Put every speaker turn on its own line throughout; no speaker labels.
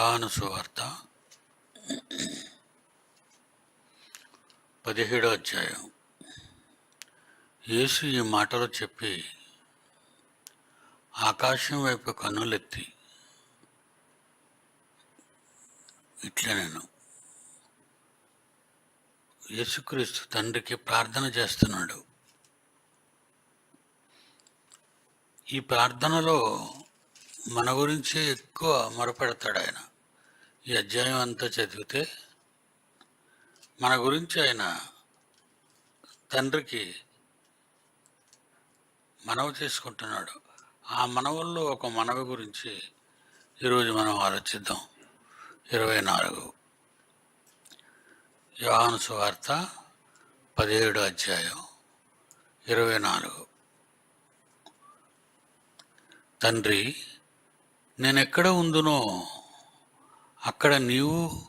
యోహాను సువార్త పదిహేడో అధ్యాయం. యేసు ఈ మాటలు చెప్పి ఆకాశం వైపు కన్నులెత్తి ఇట్లా నేను యేసుక్రీస్తు తండ్రికి ప్రార్థన చేస్తున్నాడు. ఈ ప్రార్థనలో మన గురించే ఎక్కువ మొరపెడతాడు ఆయన. ఈ అధ్యాయం అంతా చదివితే మన గురించి ఆయన తండ్రికి మనవి చేసుకుంటున్నాడు. ఆ మనవుల్లో ఒక మనవి గురించి ఈరోజు మనం ఆలోచిద్దాం. ఇరవై నాలుగు. యోహాను సువార్త పదిహేడు అధ్యాయం ఇరవై నాలుగు. తండ్రి నేనెక్కడ ఉందునో అక్కడ నీవు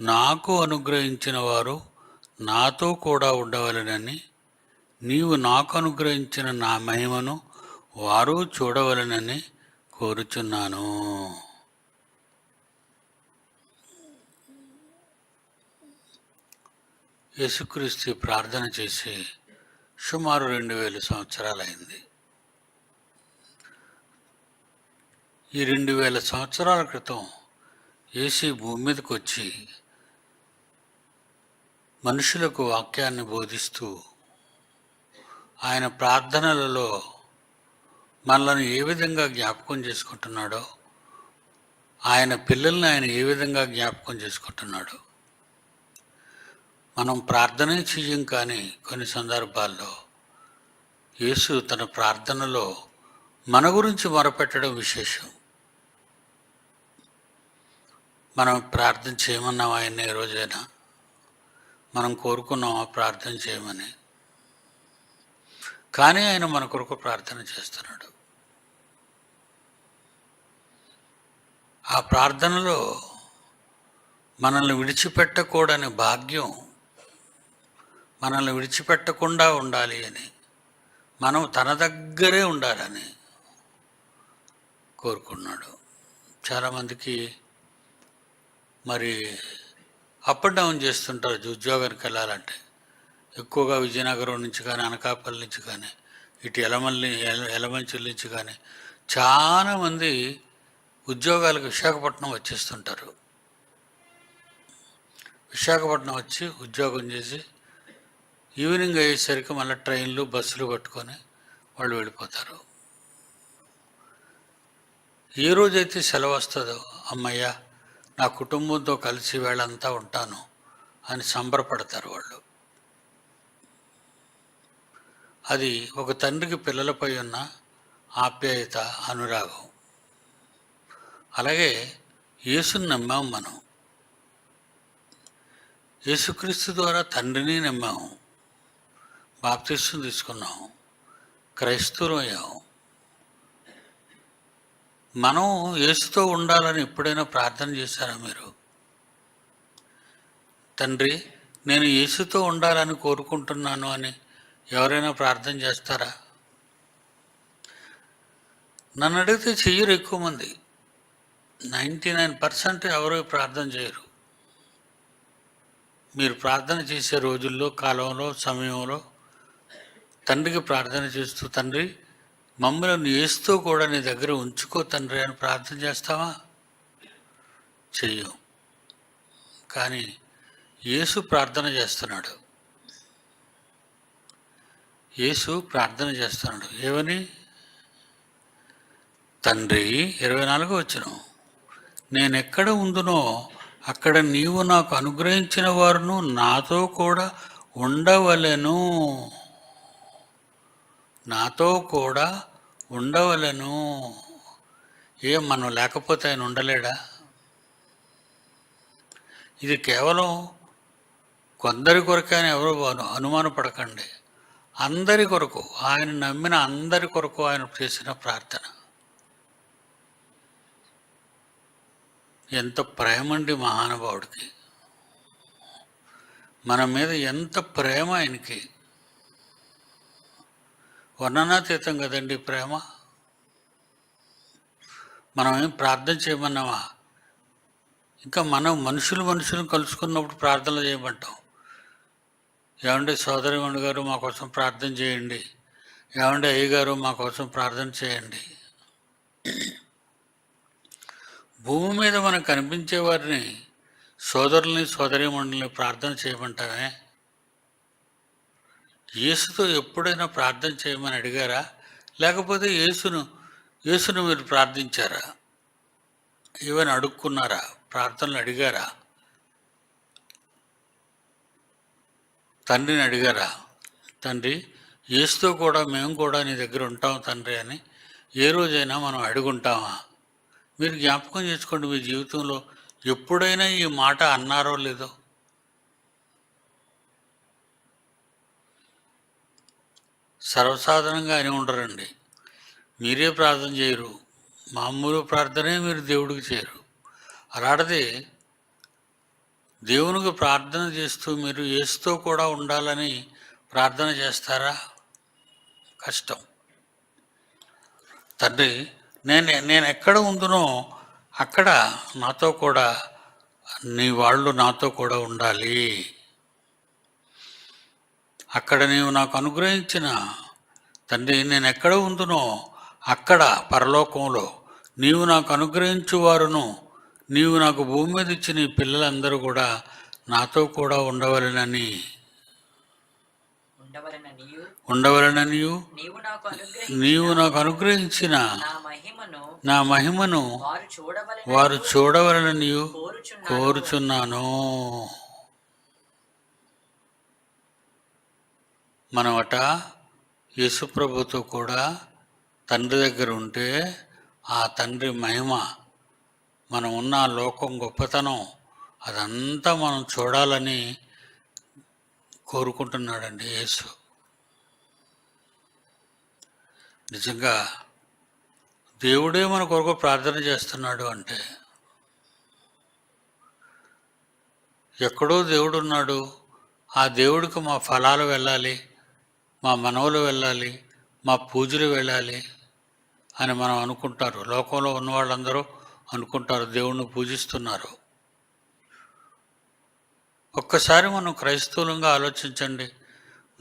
నాకు అనుగ్రహించిన వారు నాతో కూడా ఉండవలనని నీవు నాకు అనుగ్రహించిన నా మహిమను వారు చూడవలనని కోరుచున్నాను. యేసుక్రీస్తు ప్రార్థన చేసి సుమారు రెండు వేల సంవత్సరాలైంది. ఈ రెండు వేల సంవత్సరాల క్రితం ఏసీ భూమి మీదకి వచ్చి మనుషులకు వాక్యాన్ని బోధిస్తూ ఆయన ప్రార్థనలలో మనల్ని ఏ విధంగా జ్ఞాపకం చేసుకుంటున్నాడో ఆయన పిల్లల్ని ఆయన ఏ విధంగా జ్ఞాపకం చేసుకుంటున్నాడో మనం ప్రార్థనే చెయ్యం కానీ కొన్ని సందర్భాల్లో యేసు తన ప్రార్థనలో మన గురించి మొరపెట్టడం విశేషం. మనం ప్రార్థన చేయమన్నాం ఆయన ఏ రోజైనా మనం కోరుకున్నామా ప్రార్థన చేయమని. కానీ ఆయన మన కొరకు ప్రార్థన చేస్తున్నాడు. ఆ ప్రార్థనలో మనల్ని విడిచిపెట్టకూడని భాగ్యం మనల్ని విడిచిపెట్టకుండా ఉండాలి అని మనం తన దగ్గరే ఉండాలని కోరుకున్నాడు. చాలామందికి మరి అప్ అండ్ డౌన్ చేస్తుంటారు ఉద్యోగానికి వెళ్ళాలంటే ఎక్కువగా విజయనగరం నుంచి కానీ అనకాపల్లి నుంచి కానీ ఇటు ఎలమల్లి ఎల- నుంచి కానీ చాలామంది ఉద్యోగాలకు విశాఖపట్నం వచ్చేస్తుంటారు. విశాఖపట్నం వచ్చి ఉద్యోగం చేసి ఈవినింగ్ అయ్యేసరికి మళ్ళీ ట్రైన్లు బస్సులు పట్టుకొని వాళ్ళు వెళ్ళిపోతారు. ఏ రోజైతే సెలవు వస్తుందో అమ్మయ్య? నా కుటుంబంతో కలిసి వేళంతా ఉంటాను అని సంబరపడతారు వాళ్ళు. అది ఒక తండ్రికి పిల్లలపై ఉన్న ఆప్యాయత అనురాగం. అలాగే యేసుని నమ్మాము మనం. యేసుక్రీస్తు ద్వారా తండ్రిని నమ్మాము బాప్తిస్తం తీసుకున్నాం. అయ్యాము మనం యేసుతో ఉండాలని ఎప్పుడైనా ప్రార్థన చేశారా మీరు? తండ్రి నేను యేసుతో ఉండాలని కోరుకుంటున్నాను అని ఎవరైనా ప్రార్థన చేస్తారా? నన్ను అడిగితే చెయ్యరు ఎక్కువ మంది. నైంటీ నైన్ పర్సెంట్ ఎవరు ప్రార్థన చేయరు. మీరు ప్రార్థన చేసే రోజుల్లో కాలంలో సమయంలో తండ్రికి ప్రార్థన చేస్తూ తండ్రి మమ్మల్ని ఏస్తూ కూడా నీ దగ్గర ఉంచుకో తండ్రి అని ప్రార్థన చేస్తావా? చెయ్యం. కానీ యేసు ప్రార్థన చేస్తున్నాడు. యేసు ప్రార్థన చేస్తున్నాడు. ఏమని? తండ్రి ఇరవై నాలుగు వచ్చిన నేను ఎక్కడ ఉందునో అక్కడ నీవు నాకు అనుగ్రహించిన వారును నాతో కూడా ఉండవలను. నాతో కూడా ఉండవలను. ఏం మనం లేకపోతే ఆయన ఉండలేడా? ఇది కేవలం కొందరి కొరకే అని ఎవరు అనుమానపడకండి. అందరి కొరకు ఆయన నమ్మిన అందరి కొరకు ఆయన చేసిన ప్రార్థన. ఎంత ప్రేమండి మహానుభావుడికి. మన మీద ఎంత ప్రేమ ఆయనకి. వర్ణనాతీతం కదండి ప్రేమ. మనం ఏం ప్రార్థన చేయమన్నామా? ఇంకా మనం మనుషులు మనుషులు కలుసుకున్నప్పుడు ప్రార్థనలు చేయమంటాం. ఏమంటే సోదరిమణి గారు మా కోసం ప్రార్థన చేయండి. ఏమంటే అయ్యగారు మా కోసం ప్రార్థన చేయండి. భూమి మీద మనకు కనిపించే వారిని సోదరుల్ని సోదరిమణుల్ని ప్రార్థన చేయమంటామే. యేసుతో ఎప్పుడైనా ప్రార్థన చేయమని అడిగారా? లేకపోతే యేసును యేసును మీరు ప్రార్థించారా? ఏమైనా అడుక్కున్నారా? ప్రార్థనలు అడిగారా? తండ్రిని అడిగారా? తండ్రి యేసుతో కూడా మేము కూడా నీ దగ్గర ఉంటాం తండ్రి అని ఏ రోజైనా మనం అడుగుంటామా? మీరు జ్ఞాపకం చేసుకోండి మీ జీవితంలో ఎప్పుడైనా ఈ మాట అన్నారో లేదో. సర్వసాధారణంగా అని ఉండరండి. మీరే ప్రార్థన చేయరు. మామూలు ప్రార్థనే మీరు దేవుడికి చేయరు. అలాంటిది దేవునికి ప్రార్థన చేస్తూ మీరు ఏసుతో కూడా ఉండాలని ప్రార్థన చేస్తారా? కష్టం. తండ్రి నేను నేను ఎక్కడ ఉందునో అక్కడ నాతో కూడా నీ వాళ్ళు నాతో కూడా ఉండాలి. అక్కడ నీవు నాకు అనుగ్రహించిన తండ్రి నేను ఎక్కడ ఉందునో అక్కడ పరలోకంలో నీవు నాకు అనుగ్రహించు వారును నీవు నాకు భూమి మీద ఇచ్చిన పిల్లలందరూ కూడా నాతో కూడా ఉండవలెనని.
ఉండవలన నీయు
ఉండవలననియు?
నీవు నాకు అనుగ్రహించిన నా మహిమను వారు చూడవలన
వారు చూడవలననియు
కోరుచున్నాను.
మనమట యేసుప్రభుతో కూడా తండ్రి దగ్గర ఉంటే ఆ తండ్రి మహిమ మనం ఉన్న లోకం గొప్పతనం అదంతా మనం చూడాలని కోరుకుంటున్నాడండి యేసు. నిజంగా దేవుడే మన కొరకు ప్రార్థన చేస్తున్నాడు అంటే ఎక్కడో దేవుడు ఉన్నాడు ఆ దేవుడికి మా ఫలాలు వెళ్ళాలి మా మనవలు వెళ్ళాలి మా పూజలు వెళ్ళాలి అని మనం అనుకుంటారు. లోకంలో ఉన్న వాళ్ళందరూ అనుకుంటారు దేవుణ్ణి పూజిస్తున్నారు. ఒక్కసారి మనం క్రైస్తవులంగా ఆలోచించండి.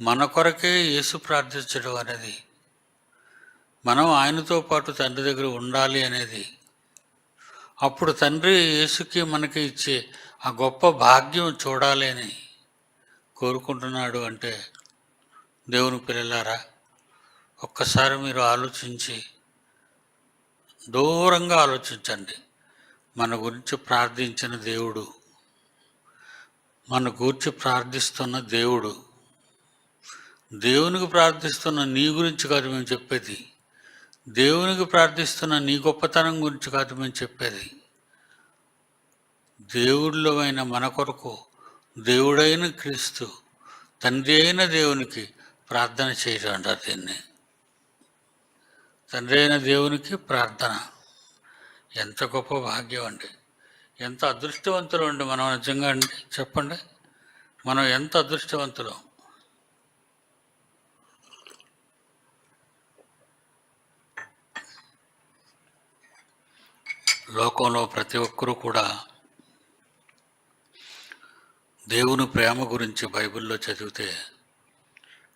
మన కొరకే యేసు ప్రార్థించడం అనేది మనం ఆయనతో పాటు తండ్రి దగ్గర ఉండాలి అనేది అప్పుడు తండ్రి యేసుకి మనకి ఇచ్చే ఆ గొప్ప భాగ్యం చూడాలి అని కోరుకుంటున్నాడు అంటే దేవుని పిల్లలారా ఒక్కసారి మీరు ఆలోచించి దూరంగా ఆలోచించండి. మన గురించి ప్రార్థించిన దేవుడు మన గురించి ప్రార్థిస్తున్న దేవుడు దేవునికి ప్రార్థిస్తున్న నీ గురించి కాదు మేము చెప్పేది. దేవునికి ప్రార్థిస్తున్న నీ గొప్పతనం గురించి కాదు మేము చెప్పేది. దేవుడిలో అయిన మన కొరకు దేవుడైన క్రీస్తు తండ్రి అయిన దేవునికి ప్రార్థన చేయటం అంటారు దీన్ని. తండ్రి అయిన దేవునికి ప్రార్థన. ఎంత గొప్ప భాగ్యం అండి. ఎంత అదృష్టవంతులు అండి మనం నిజంగా అండి. చెప్పండి. మనం ఎంత అదృష్టవంతులం? లోకంలో ప్రతి ఒక్కరూ కూడా దేవుని ప్రేమ గురించి బైబిల్లో చదివితే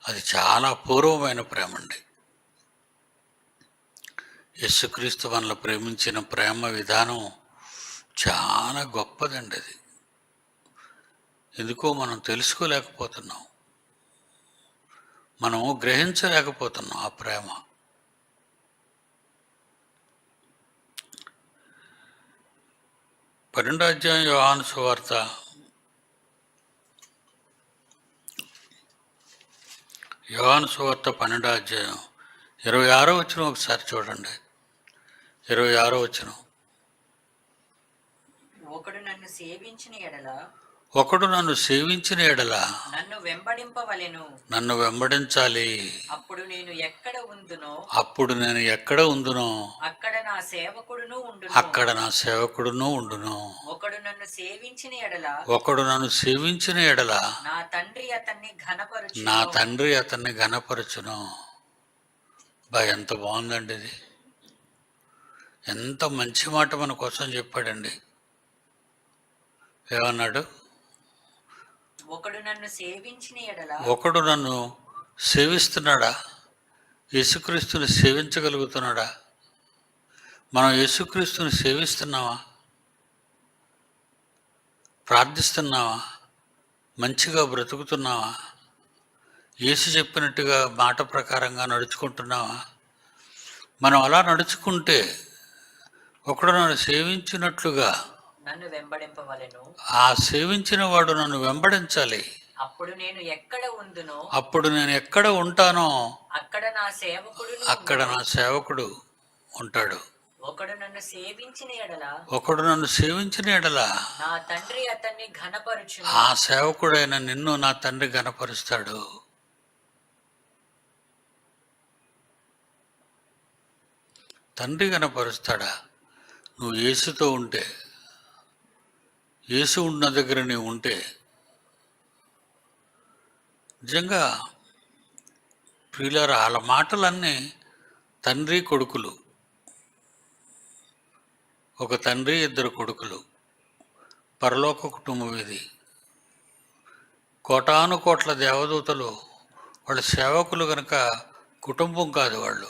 అది చాలా పూర్వమైన ప్రేమ అండి యేసుక్రీస్తు మనల్ని ప్రేమించిన ప్రేమ విధానం చాలా గొప్పదండి అది. ఎందుకో మనం తెలుసుకోలేకపోతున్నాం. మనం గ్రహించలేకపోతున్నాం ఆ ప్రేమ. పన్నెండో అధ్యాయం యోహాను సువార్త యోహాను సువార్త పన్నెండో అధ్యాయం. ఇరవై ఆరో వచ్చిన ఒకసారి చూడండి. ఇరవై ఆరో వచ్చిన
ఒకడు నన్ను సేవించిన ఎడల
ఒకడు నన్ను సేవించిన ఎడల
నన్ను వెంబడింపవలెను.
నన్ను వెంబడించాలి.
అప్పుడు నేను ఎక్కడ ఉందునో
అప్పుడు నేను ఎక్కడ ఉందునో
అక్కడ నా సేవకుడును ఉండును.
అక్కడ నా సేవకుడును ఉండును.
ఒకడు నన్ను సేవించిన ఎడల
ఒకడు నన్ను సేవించిన ఎడల
నా తండ్రి అతన్ని ఘనపరుచు
నా తండ్రి అతన్ని ఘనపరచును. బా ఎంత బాగుందండి ఇది. ఎంత మంచి మాట మన కోసం చెప్పాడండి. ఏమన్నాడు?
ఒకడు నన్ను సేవించిన ఎడల?
ఒకడు నన్ను సేవిస్తున్నాడా? యేసుక్రీస్తుని సేవించగలుగుతున్నాడా? మనం యేసుక్రీస్తుని సేవిస్తున్నావా ప్రార్థిస్తున్నావా మంచిగా బ్రతుకుతున్నావా యేసు చెప్పినట్టుగా మాట ప్రకారంగా నడుచుకుంటున్నావా మనం అలా నడుచుకుంటే ఒకడు నన్ను సేవించినట్లుగా
నన్ను వెంబడింపవలెను.
ఆ సేవించిన వాడు నన్ను వెంబడించాలి.
అప్పుడు నేను ఎక్కడ ఉందునో
అప్పుడు నేను ఎక్కడ ఉంటానో
అక్కడ నా సేవకుడు
అక్కడ నా సేవకుడు ఉంటాడు.
ఒకడు నన్ను సేవించిన ఎడల
ఒకడు నన్ను సేవించిన ఎడల
నా తండ్రి అతన్ని ఘనపరచును.
ఆ సేవకుడైన నిన్ను నా తండ్రి గనపరుస్తాడు తండ్రి గనపరుస్తాడా నువ్వు యేసుతో ఉంటే యేసు ఉన్న దగ్గర నీవు ఉంటే నిజంగా ప్రియులారా వాళ్ళ మాటలన్నీ తండ్రి కొడుకులు ఒక తండ్రి ఇద్దరు కొడుకులు పరలోక కుటుంబం ఇది కోటాను కోట్ల దేవదూతలు వాళ్ళ సేవకులు కనుక కుటుంబం కాదు వాళ్ళు.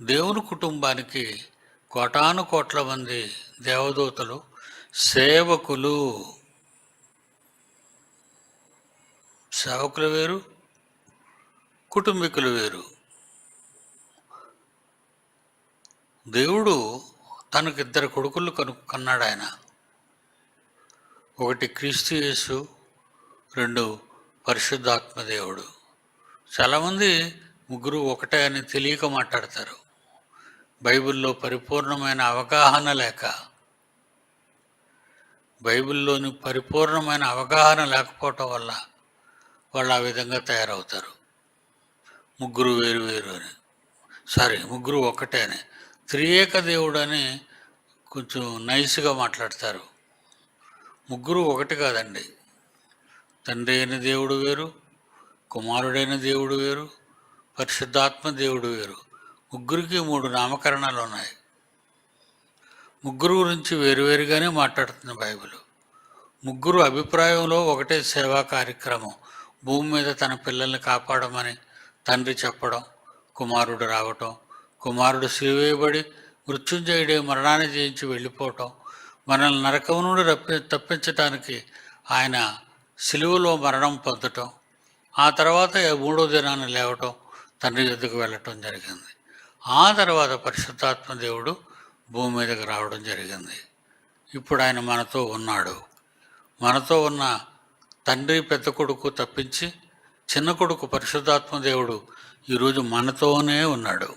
దేవుని కుటుంబానికి కోటాను కోట్ల మంది దేవదూతలు సేవకులు. సేవకులు వేరు కుటుంబీకులు వేరు. దేవుడు తనకు ఇద్దరు కొడుకులు కను కన్నాడు ఆయన. ఒకటి క్రీస్తు యేసు రెండు పరిశుద్ధాత్మ దేవుడు. చాలామంది ముగ్గురు ఒకటే అని తెలియక మాట్లాడతారు. బైబిల్లో పరిపూర్ణమైన అవగాహన లేక బైబిల్లోని పరిపూర్ణమైన అవగాహన లేకపోవటం వల్ల వాళ్ళు ఆ విధంగా తయారవుతారు. ముగ్గురు వేరు వేరు అని. సారీ ముగ్గురు ఒకటే అని. త్రియేక దేవుడు అని కొంచెం నైస్గా మాట్లాడతారు. ముగ్గురు ఒకటి కాదండి. తండ్రి అయిన దేవుడు వేరు కుమారుడైన దేవుడు వేరు పరిశుద్ధాత్మ దేవుడు వేరు. ముగ్గురికి మూడు నామకరణాలు ఉన్నాయి ముగ్గురు గురించి వేరువేరుగానే మాట్లాడుతుంది బైబిల్. ముగ్గురు అభిప్రాయంలో ఒకటే సేవా కార్యక్రమం. భూమి మీద తన పిల్లల్ని కాపాడమని తండ్రి చెప్పడం కుమారుడు రావటం కుమారుడు సిలువేయబడి మృత్యుంజయుడే మరణాన్ని జయించి వెళ్ళిపోవటం మనల్ని నరకం నుండి రప్పి తప్పించటానికి ఆయన సిలువలో మరణం పొందటం ఆ తర్వాత మూడో దినాన్ని లేవటం తండ్రి ఎద్దుకు వెళ్ళటం జరిగింది. ఆ తర్వాత పరిశుద్ధాత్మ దేవుడు భూమి మీదకి రావడం జరిగింది. ఇప్పుడు ఆయన మనతో ఉన్నాడు. మనతో ఉన్న తండ్రి పెద్ద కొడుకు తప్పించి చిన్న కొడుకు పరిశుద్ధాత్మ దేవుడు ఈరోజు మనతోనే ఉన్నాడు.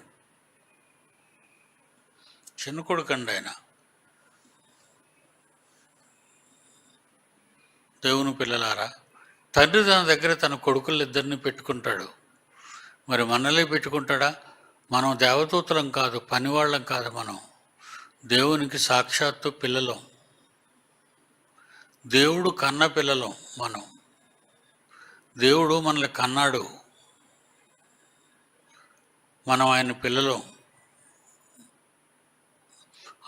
చిన్న కొడుకు అండి ఆయన. దేవుని పిల్లలారా తండ్రి తన దగ్గర తన కొడుకులిద్దరిని పెట్టుకుంటాడు. మరి మనలే పెట్టుకుంటాడా? మనం దేవదూతలం కాదు పనివాళ్ళం కాదు మనం. దేవునికి సాక్షాత్తు పిల్లలం. దేవుడు కన్న పిల్లలం మనం. దేవుడు మనల్ని కన్నాడు. మనం ఆయన పిల్లలం.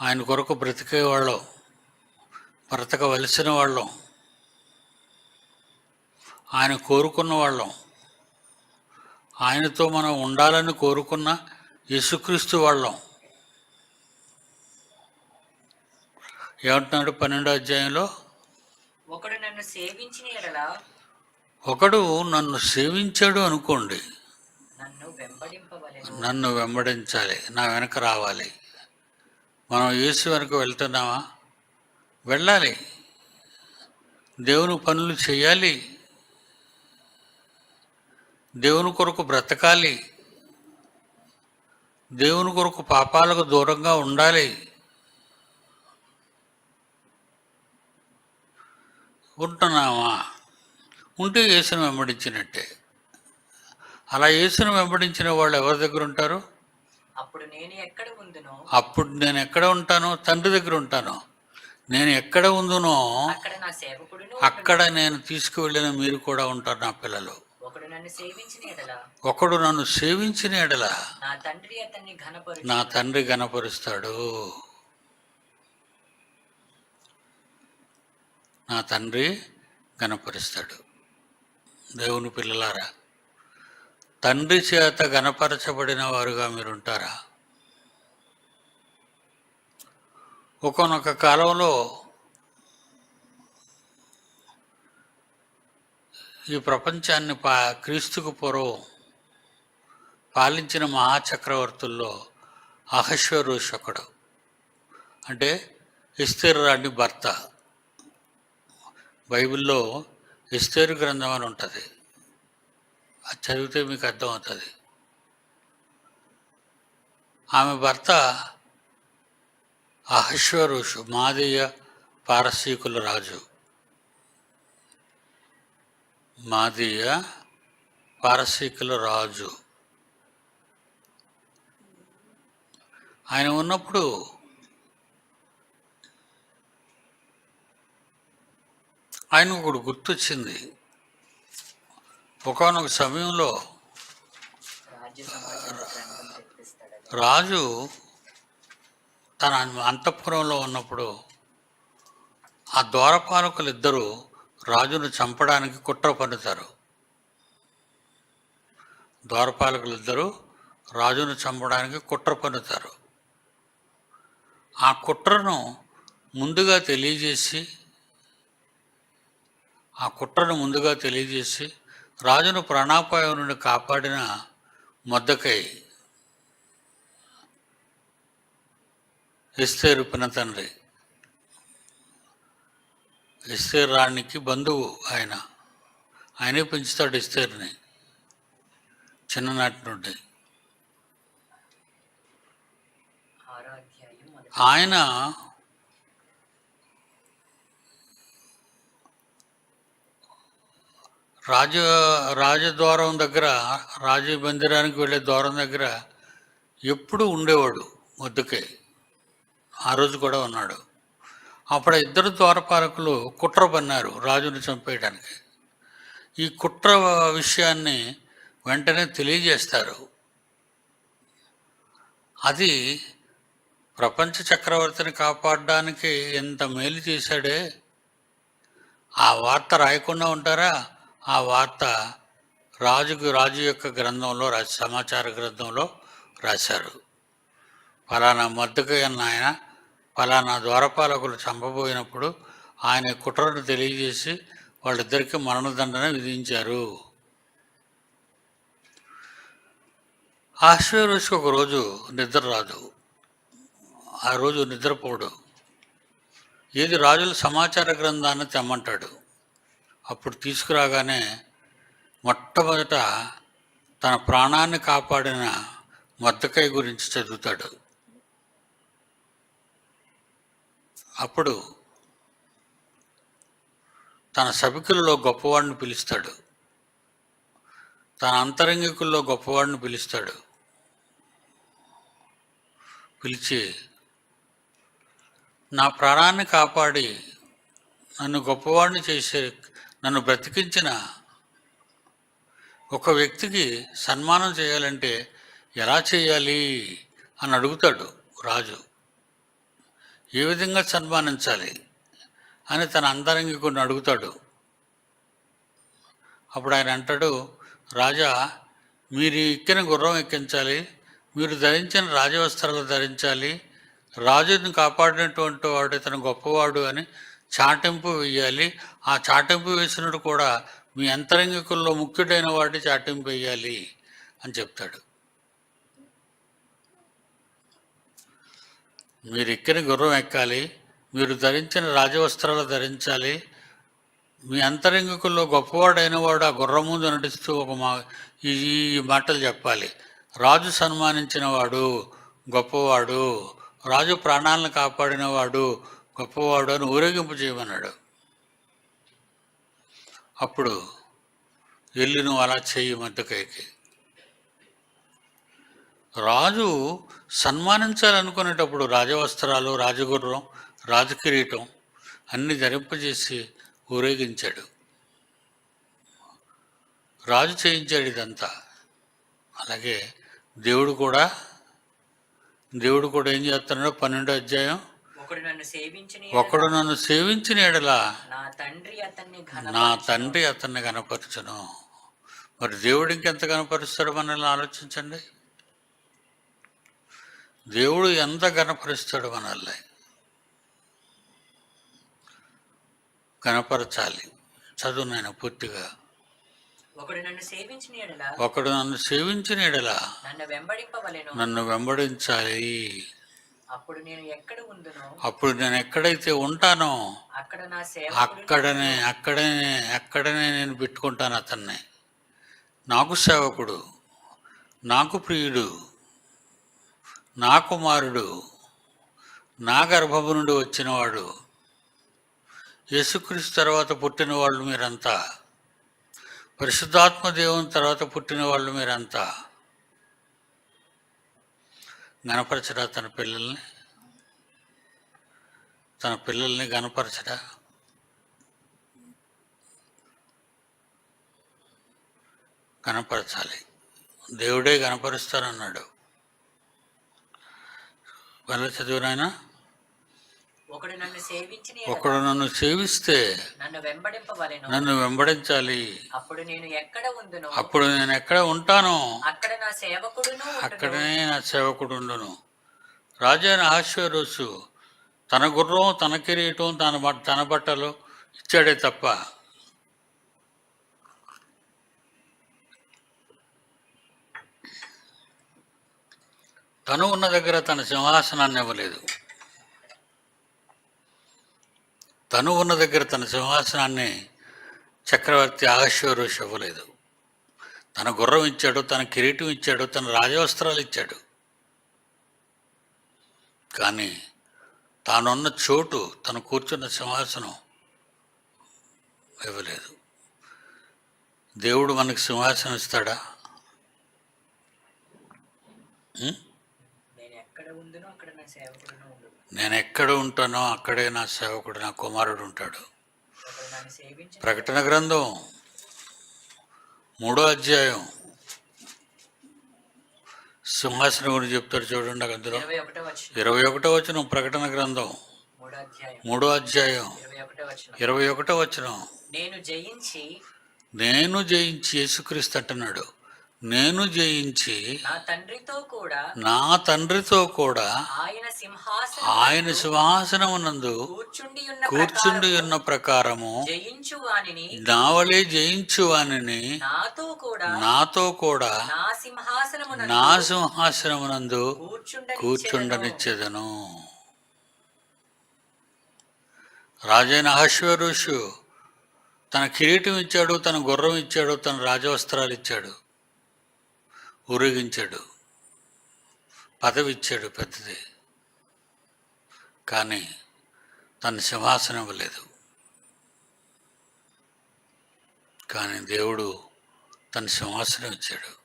ఆయన కొరకు బ్రతికే వాళ్ళం. బ్రతకవలసిన వాళ్ళం. ఆయన కోరుకున్న వాళ్ళం. ఆయనతో మనం ఉండాలని కోరుకున్న యేసుక్రీస్తు వాళ్ళం. ఏమంటున్నాడు పన్నెండో అధ్యాయంలో?
ఒకడు నన్ను సేవించిన ఎడల
ఒకడు నన్ను సేవించాడు అనుకోండి.
నన్ను
వెంబడించాలి నా వెనక రావాలి. మనం యేసు వెనక వెళ్తున్నామా? వెళ్ళాలి. దేవుని పనులు చేయాలి. దేవుని కొరకు బ్రతకాలి. దేవుని కొరకు పాపాలకు దూరంగా ఉండాలి. ఉంటున్నామా ఉంటే యేసును వెంబడించినట్టే. అలా యేసును వెంబడించిన వాళ్ళు ఎవరి దగ్గర ఉంటారు?
అప్పుడు నేను ఎక్కడ ఉందునో
అప్పుడు నేను ఎక్కడ ఉంటానో? తండ్రి దగ్గర ఉంటాను? నేను ఎక్కడ ఉందునో
అక్కడ
నేను తీసుకువెళ్ళిన మీరు కూడా ఉంటారు నా పిల్లలు.
ఒకడు నన్ను సేవించిన ఎడల.
ఒకడు నన్ను సేవించిన ఎడల
నా తండ్రి అతన్ని
నా తండ్రి గనపరుస్తాడు నా తండ్రి గణపరుస్తాడు దేవుని పిల్లలారా తండ్రి చేత గణపరచబడిన వారుగా మీరు ఉంటారా ఒకనొక కాలంలో ఈ ప్రపంచాన్ని పా క్రీస్తుకు పూర్వం పాలించిన మహాచక్రవర్తుల్లో అహశ్వరుష్ ఒకడు అంటే ఇస్తేరు రాణి భర్త. బైబిల్లో ఇస్తేరు గ్రంథం అని ఉంటుంది. అది చదివితే మీకు అర్థమవుతుంది. ఆమె భర్త అహశ్వరుషు మాదీయ పారసీకుల రాజు. మాదీయ పారసీకుల రాజు. ఆయన ఉన్నప్పుడు ఆయన ఒకడు గుర్తొచ్చింది. ఒకనొక సమయంలో రాజు తన అంతఃపురంలో ఉన్నప్పుడు ఆ ద్వారపాలకులు ఇద్దరు రాజును చంపడానికి కుట్ర పన్నుతారు. ద్వారపాలకులు ఇద్దరూ రాజును చంపడానికి కుట్ర పన్నుతారు. ఆ కుట్రను ముందుగా తెలియజేసి ఆ కుట్రను ముందుగా తెలియజేసి రాజును ప్రాణాపాయం నుండి కాపాడిన మొద్దకై ఎస్తేరు పిన తండ్రి ఎస్తేరు రాణికి బంధువు ఆయన. ఆయనే పెంచుతాడు ఎస్తేరుని చిన్ననాటి నుండి. ఆయన రాజ రాజద్వారం దగ్గర రాజ మందిరానికి వెళ్ళే ద్వారం దగ్గర ఎప్పుడు ఉండేవాడు ముద్దుకే. ఆ రోజు కూడా ఉన్నాడు. అప్పుడు ఇద్దరు ద్వారపాలకులు కుట్ర పన్నారు రాజుని చంపేయడానికి ఈ కుట్ర విషయాన్ని వెంటనే తెలియజేస్తారు. అది ప్రపంచ చక్రవర్తిని కాపాడడానికి ఎంత మేలు చేశాడే? ఆ వార్త రాయకుండా ఉంటారా? ఆ వార్త రాజుకు రాజు యొక్క గ్రంథంలో రాసి సమాచార గ్రంథంలో రాశారు. ఫలానా మద్దుకు ఆయన ఫలానా ద్వారపాలకులు చంపబోయినప్పుడు ఆయన కుట్రను తెలియజేసి వాళ్ళిద్దరికీ మరణదండన విధించారు. ఆశ్వరుషికి ఒక రోజు నిద్ర రాదు. ఆ రోజు నిద్రపోడు. ఏది రాజుల సమాచార గ్రంథాన్ని తెమ్మంటాడు. అప్పుడు తీసుకురాగానే మొట్టమొదట తన ప్రాణాన్ని కాపాడిన మద్దకాయ గురించి చదువుతాడు. అప్పుడు తన సభికులలో గొప్పవాడిని పిలుస్తాడు. తన అంతరంగికుల్లో గొప్పవాడిని పిలుస్తాడు. పిలిచి నా ప్రాణాన్ని కాపాడి నన్ను గొప్పవాడిని చేసే నన్ను బ్రతికించిన ఒక వ్యక్తికి సన్మానం చేయాలంటే ఎలా చేయాలి? అని అడుగుతాడు రాజు. ఏ విధంగా సన్మానించాలి అని తన అంతరంగికుడిని అడుగుతాడు. అప్పుడు ఆయన అంటాడు రాజా మీరు ఎక్కిన గుర్రం ఎక్కించాలి మీరు ధరించిన రాజవస్త్రాలు ధరించాలి రాజుని కాపాడినటువంటి వాడు ఇతను గొప్పవాడు అని చాటింపు వేయాలి. ఆ చాటింపు వేసినట్టు కూడా మీ అంతరంగికుల్లో ముఖ్యుడైన వాడి చాటింపు వేయాలి అని చెప్తాడు. మీరు ఎక్కిన గుర్రం ఎక్కాలి మీరు ధరించిన రాజవస్త్రాలు ధరించాలి. మీ అంతరంగికుల్లో గొప్పవాడైన వాడు ఆ గుర్రం ముందు నటిస్తూ ఒక మా ఈ ఈ మాటలు చెప్పాలి. రాజు సన్మానించిన వాడు గొప్పవాడు రాజు ప్రాణాలను కాపాడిన వాడు గొప్పవాడు అని ఊరేగింపు చేయమన్నాడు. అప్పుడు వెళ్ళి నువ్వు అలా చెయ్యి మద్దకైకి రాజు సన్మానించాలనుకునేటప్పుడు రాజవస్త్రాలు రాజగుర్రం రాజకిరీటం అన్ని ధరింపజేసి ఊరేగించాడు. రాజు చేయించాడు ఇదంతా. అలాగే దేవుడు కూడా దేవుడు కూడా ఏం చేస్తున్నాడు పన్నెండో అధ్యాయం?
ఒకడు నన్ను సేవించిన
ఎడలా
నా తండ్రి అతన్ని
కనపరచును మరి దేవుడు ఇంకెంత కనపరుస్తాడు మనల్ని ఆలోచించండి. దేవుడు ఎంత కనపరుస్తాడు మనల్ని కనపరచాలి చదువు నేను పూర్తిగా.
ఒకడు నన్ను సేవించిన ఎడల
ఒకడు నన్ను సేవించిన ఎడలా
నన్ను వెంబడింపవలెను.
నన్ను వెంబడించాలి.
అప్పుడు నేను ఎక్కడ ఉందునో?
అప్పుడు నేను ఎక్కడైతే ఉంటానో
అక్కడ నా సేవ
అక్కడనే అక్కడనే అక్కడనే నేను పెట్టుకుంటాను అతన్ని. నాకు సేవకుడు నాకు ప్రియుడు. నా కుమారుడు నా గర్భము నుండి వచ్చినవాడు యేసుక్రీస్తు తర్వాత పుట్టిన వాళ్ళు మీరంతా పరిశుద్ధాత్మ దేవుని తర్వాత పుట్టిన వాళ్ళు మీరంతా గణపరచడా తన పిల్లల్ని తన పిల్లల్ని గణపరచడా కనపరచాలి దేవుడే కనపరుస్తానన్నాడు
ఒకడు నన్ను సేవించిన ఎడల
ఒకడు నన్ను సేవిస్తే
నన్ను వెంబడింపవలెను.
నన్ను వెంబడించాలి.
అప్పుడు నేను ఎక్కడ ఉందునో
అప్పుడు నేను ఎక్కడ ఉంటానో?
అక్కడ నా సేవకుడును ఉండును.
అక్కడనే నా సేవకుడు ఉండును. రాజైన ఆశ్వరోసు తన గుర్రం తన కిరీటం తన తన బట్టలు ఇచ్చాడే తప్ప తను ఉన్న దగ్గర తన సింహాసనాన్ని ఇవ్వలేదు తను ఉన్న దగ్గర తన సింహాసనాన్ని చక్రవర్తి ఆహశ్వరుష్ ఇవ్వలేదు. తన గుర్రం ఇచ్చాడు తన కిరీటం ఇచ్చాడు తన రాజవస్త్రాలు ఇచ్చాడు. కానీ తానున్న చోటు తను కూర్చున్న సింహాసనం ఇవ్వలేదు. దేవుడు మనకు సింహాసనం ఇస్తాడా?
నేను ఎక్కడ
ఉంటానో అక్కడే నా సేవకుడు నా కుమారుడు ఉంటాడు. ప్రకటన గ్రంథం మూడో అధ్యాయం. సింహాసనం గురించి చెప్తాడు చూడండి అందులో.
ఇరవై ఒకటో వచ్చిన
ప్రకటన గ్రంథం.
మూడో అధ్యాయం. ఇరవై ఒకటో వచ్చిన నేను జయించి
నేను జయించి యేసుక్రీస్తు అంటున్నాడు. నేను జయించి
నా తండ్రితో కూడా
నా తండ్రితో కూడా
ఆయన సింహాసనం
ఆయన సింహాసనమునందు
కూర్చుండి ఉన్న
కూర్చుండి ఉన్న ప్రకారము
జయించు వానిని
నావలే జయించు వానిని
నాతో కూడా
నాతో కూడా
నా సింహాసనమున
నా సింహాసనమునందు
కూర్చుండని
కూర్చుండనిచ్చేదను. రాజైన అహశ్వరుషు తన కిరీటం ఇచ్చాడు తన గుర్రం ఇచ్చాడు తన రాజవస్త్రాలు ఇచ్చాడు. ఊరేగించాడు పదవి ఇచ్చాడు పెద్దది. కానీ తన సింహాసనం ఇవ్వలేదు. కానీ దేవుడు తన సింహాసనం ఇచ్చాడు.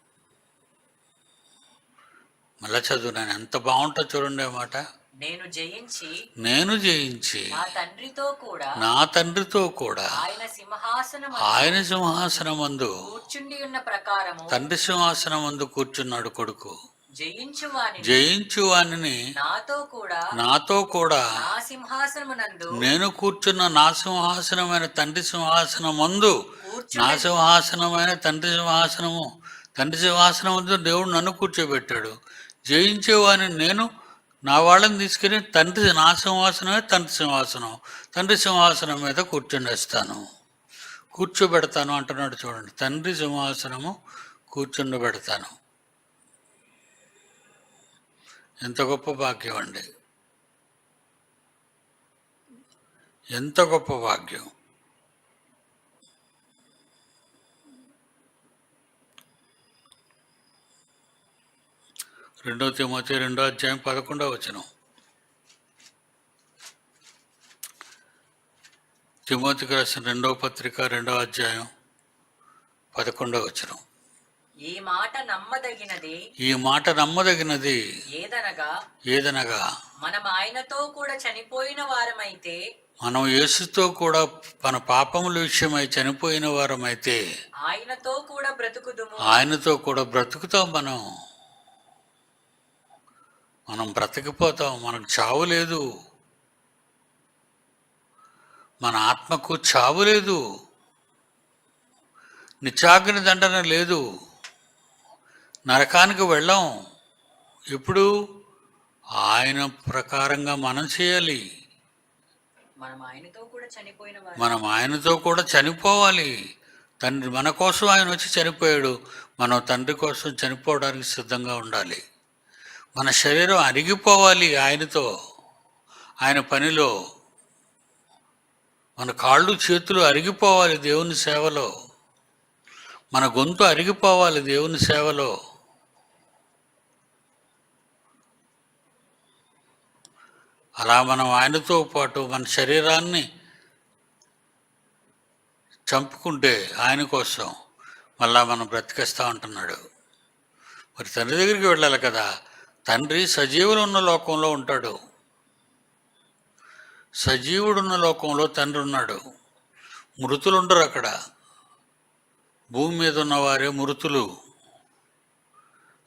మళ్ళా చదువు నేను ఎంత బాగుంటుందో చూడండి అన్నమాట మాట.
నేను జయించి
నేను జయించి
నా తండ్రితో కూడా
నా తండ్రితో కూడా
ఆయన
ఆయన సింహాసనమందు
కూర్చుండి ఉన్న ప్రకారము
తండ్రి సింహాసనమందు కూర్చున్నాడు కొడుకు.
జయించు వానిని నాతో కూడా
నాతో కూడా
నా సింహాసనమునందు
నేను కూర్చున్న నా సింహాసనమైన తండ్రి సింహాసనమందు
కూర్చు
నా సింహాసనమైన తండ్రి సింహాసనము తండ్రి సింహాసనం వద్ద దేవుడు నన్ను కూర్చోబెట్టాడు. జయించేవాని నేను నా వాళ్ళని తీసుకుని తండ్రి నా సింహాసనమే తండ్రి సింహాసనం. తండ్రి సింహాసనం మీద కూర్చుండేస్తాను కూర్చోబెడతాను అంటున్నాడు చూడండి. తండ్రి సింహాసనము కూర్చుండబెడతాను ఎంత గొప్ప భాగ్యం అండి. ఎంత గొప్ప భాగ్యం. రెండో తిమోతి రెండో అధ్యాయం పదకొండవ వచనం. తిమోతికి రాసిన రెండవ పత్రిక రెండవ అధ్యాయం పదకొండవ వచనం.
ఈ మాట నమ్మదగినది?
ఈ మాట నమ్మదగినది?
ఏదనగా?
ఏదనగా?
మనం ఆయనతో కూడా చనిపోయిన వారమైతే?
మనం యేసుతో కూడా మన పాపముల విషయమై చనిపోయిన వారమైతే?
ఆయనతో కూడా బ్రతుకుదుము.
ఆయనతో కూడా బ్రతుకుతాం మనం. మనం బ్రతికిపోతాం మనకు చావు లేదు. మన ఆత్మకు చావు లేదు. నిత్యాగ్ని దండన లేదు. నరకానికి వెళ్ళాం. ఇప్పుడు ఆయన ప్రకారంగా మనం చేయాలి.
మనం ఆయనతో కూడా చనిపోయిన వారు.
మనం ఆయనతో కూడా చనిపోవాలి. తండ్రి మన కోసం ఆయన వచ్చి చనిపోయాడు. మనం తండ్రి కోసం చనిపోవడానికి సిద్ధంగా ఉండాలి. మన శరీరం అరిగిపోవాలి ఆయనతో ఆయన పనిలో. మన కాళ్ళు చేతులు అరిగిపోవాలి దేవుని సేవలో. మన గొంతు అరిగిపోవాలి దేవుని సేవలో. అలా మనం ఆయనతో పాటు మన శరీరాన్ని చంపుకుంటే ఆయన కోసం మళ్ళా మనం బ్రతికేస్తూ ఉంటున్నాడు. మరి తండ్రి దగ్గరికి వెళ్ళాలి కదా. తండ్రి సజీవులు ఉన్న లోకంలో ఉంటాడు. సజీవుడున్న లోకంలో తండ్రి ఉన్నాడు. మృతులు ఉండరు అక్కడ. భూమి మీద ఉన్నవారే మృతులు.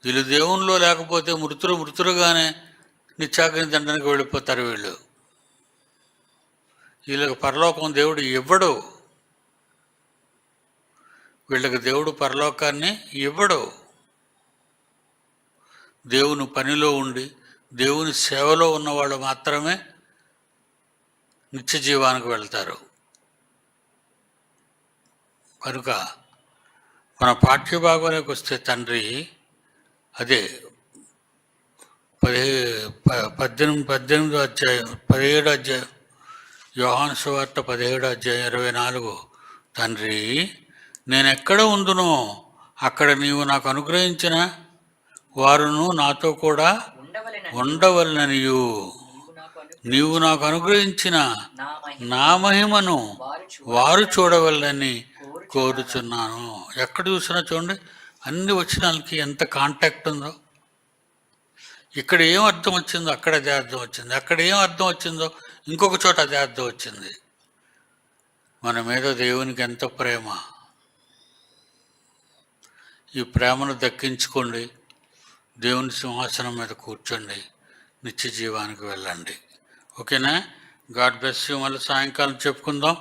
వీళ్ళు దేవునిలో లేకపోతే మృతులు మృతులుగానే నిత్యాగ్ని దండనికి వెళ్ళిపోతారు వీళ్ళు. వీళ్ళకి పరలోకం దేవుడు ఇవ్వడు. వీళ్ళకి దేవుడు పరలోకాన్ని ఇవ్వడు. దేవుని పనిలో ఉండి దేవుని సేవలో ఉన్నవాళ్ళు మాత్రమే నిత్య జీవానికి వెళ్తారు. కనుక మన పాఠ్యభాగంలోకి వస్తే తండ్రి అదే పదిహే పద్దెనిమిది పద్దెనిమిదో అధ్యాయం పదిహేడు అధ్యాయం యోహాను సువార్త పదిహేడు అధ్యాయం ఇరవై నాలుగు. తండ్రి నేను ఎక్కడ ఉందునో అక్కడ నీవు నాకు అనుగ్రహించిన వారును నాతో కూడా ఉండవలననియు.
నీవు నాకు
అనుగ్రహించిన
నా
మహిమను
వారు
చూడవలనని కోరుచున్నాను. ఎక్కడ చూసినా చూడండి అన్ని వచ్చినాలకి ఎంత కాంటాక్ట్ ఉందో. ఇక్కడ ఏం అర్థం వచ్చిందో అక్కడ అదే అర్థం వచ్చింది. అక్కడ ఏం అర్థం వచ్చిందో ఇంకొక చోట అదే అర్థం వచ్చింది. మన మీద దేవునికి ఎంత ప్రేమ. ఈ ప్రేమను దక్కించుకోండి. దేవుని సింహాసనం మీద కూర్చోండి. నిత్య జీవానికి వెళ్ళండి. ఓకేనా? God bless you. మళ్ళీ సాయంకాలం చెప్పుకుందాం.